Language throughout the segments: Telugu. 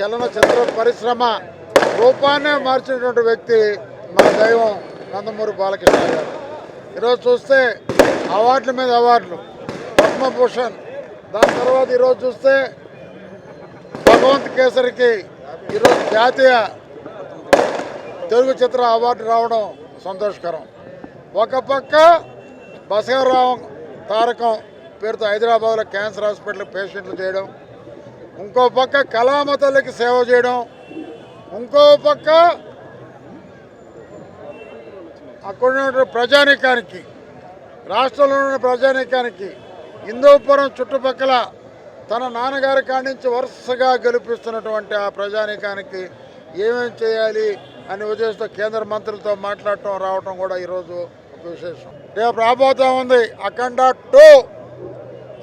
చలనచిత్ర పరిశ్రమ రూపాన్నే మార్చినటువంటి వ్యక్తి మన దైవం నందమూరి బాలకృష్ణ గారు. ఈరోజు చూస్తే అవార్డుల మీద అవార్డులు. పద్మభూషణ్. దాని తర్వాత ఈరోజు చూస్తే భగవంత్ కేసరికి ఈరోజు జాతీయ తెలుగు చిత్ర అవార్డు రావడం సంతోషకరం. ఒక పక్క బసవరావు తారకం పేరుతో హైదరాబాద్లో క్యాన్సర్ హాస్పిటల్ పేషెంట్లు చేయడం ఇంకో పక్క కళామతలకి తల్లికి సేవ చేయడం ఇంకో పక్క అక్కడ ఉన్న ప్రజానీకానికి రాష్ట్రంలో ఉన్న ప్రజానీకానికి హిందూపురం చుట్టుపక్కల తన నాన్నగారి కాడించి నుంచి వరుసగా గెలిపిస్తున్నటువంటి ఆ ప్రజానీకానికి ఏమేం చేయాలి అనే ఉద్దేశంతో కేంద్ర మంత్రులతో మాట్లాడటం రావటం కూడా ఈరోజు ఒక విశేషం. రేపు రాబోతా ఉంది Akhanda two.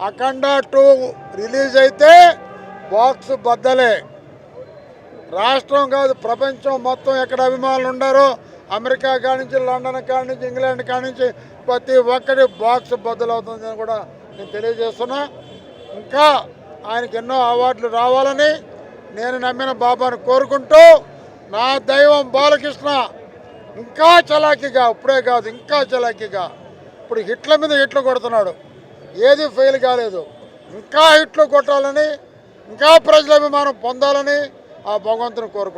Akhanda two release అయితే బాక్స్ బద్దలే. రాష్ట్రం కాదు ప్రపంచం మొత్తం ఎక్కడ అభిమానులు ఉండారో అమెరికా కాడి నుంచి లండన్ కాడి నుంచి ఇంగ్లాండ్ కాడి నుంచి ప్రతి ఒక్కటి బాక్స్ బద్దలవుతుందని కూడా నేను తెలియజేస్తున్నా. ఇంకా ఆయనకి ఎన్నో అవార్డులు రావాలని నేను నమ్మిన బాబాను కోరుకుంటూ నా దైవం బాలకృష్ణ ఇంకా చలాకీగా ఇప్పుడే కాదు ఇంకా చలాకీగా ఇప్పుడు హిట్ల మీద హిట్లు కొడుతున్నాడు. ఏది ఫెయిల్ కాలేదు. ఇంకా హిట్లు కొట్టాలని ఇంకా ప్రజల అభిమానం పొందాలని ఆ భగవంతుని కోరుకుంటున్నాను